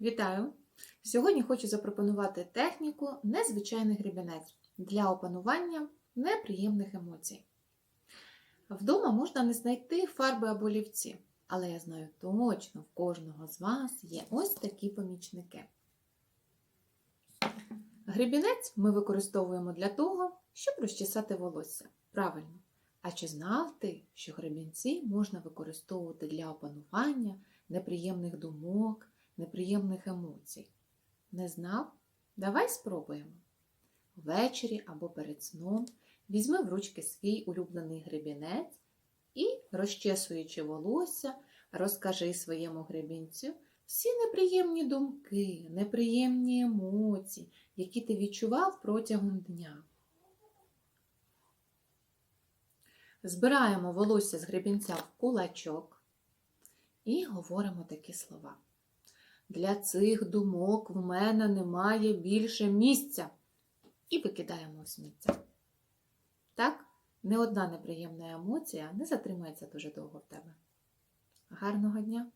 Вітаю! Сьогодні хочу запропонувати техніку незвичайний гребінець для опанування неприємних емоцій. Вдома можна не знайти фарби або олівці, але я знаю точно, в кожного з вас є ось такі помічники. Гребінець ми використовуємо для того, щоб розчесати волосся. Правильно. А чи знав ти, що гребінці можна використовувати для опанування неприємних думок, неприємних емоцій? Не знав? Давай спробуємо. Ввечері або перед сном візьми в ручки свій улюблений гребінець і, розчесуючи волосся, розкажи своєму гребінцю всі неприємні думки, неприємні емоції, які ти відчував протягом дня. Збираємо волосся з гребінця в кулачок і говоримо такі слова. Для цих думок в мене немає більше місця. І викидаємо сміття. Так, не одна неприємна емоція не затримається дуже довго в тебе. Гарного дня!